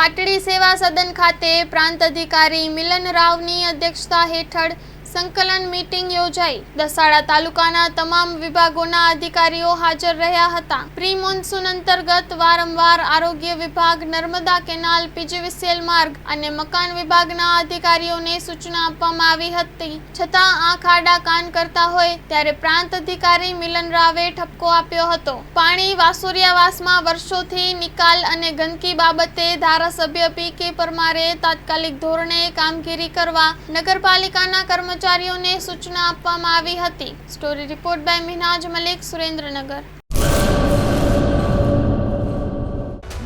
પાટડી સેવા સદન ખાતે પ્રાંત અધિકારી મિલન રાવની અધ્યક્ષતા હેઠળ સંકલન મીટિંગ યોજાઈ. દસાડા તાલુકાના તમામ વિભાગોના અધિકારીઓ હાજર રહ્યા હતા. પ્રી મોન્સૂન અંતર્ગત વારંવાર આરોગ્ય વિભાગ, નર્મદા કેનાલ, પીજીવીસીએલ માર્ગ અને મકાન વિભાગના અધિકારીઓને સૂચના આપવામાં આવી હતી. છતાં આ ખાડા કાન કરતા હોય ત્યારે પ્રાંત અધિકારી મિલન રાવે ઠપકો આપ્યો હતો. પાણી વાસુરિયાવાસમાં વર્ષોથી નિકાલ અને ગંદકી બાબતે ધારાસભ્ય પી કે પરમારે તાત્કાલિક ધોરણે કામગીરી કરવા નગરપાલિકાના કર્મચારીઓને સૂચના આપવામાં આવી હતી. Story report by Minaj Malik Surendranagar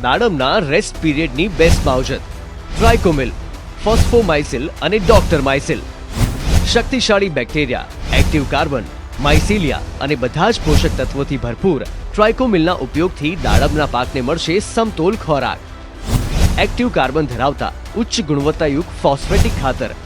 દાડમના rest પીરિયડની બેસ્ટ માવજત ટ્રાયકોમિલ ફોસ્ફોમાઇસિલ અને ડોક્ટર માઇસિલ શક્તિશાળી બેક્ટેરિયા એક્ટિવ કાર્બન માઇસિલિયા અને બધા જ પોષક તત્વોથી ભરપૂર ટ્રાયકોમિલના ઉપયોગથી દાડમના પાકને મળશે સમતોલ ખોરાક. એક્ટિવ કાર્બન ધરાવતા ઉચ્ચ ગુણવત્તાયુક્ત ફોસ્ફેટિક ખાતર.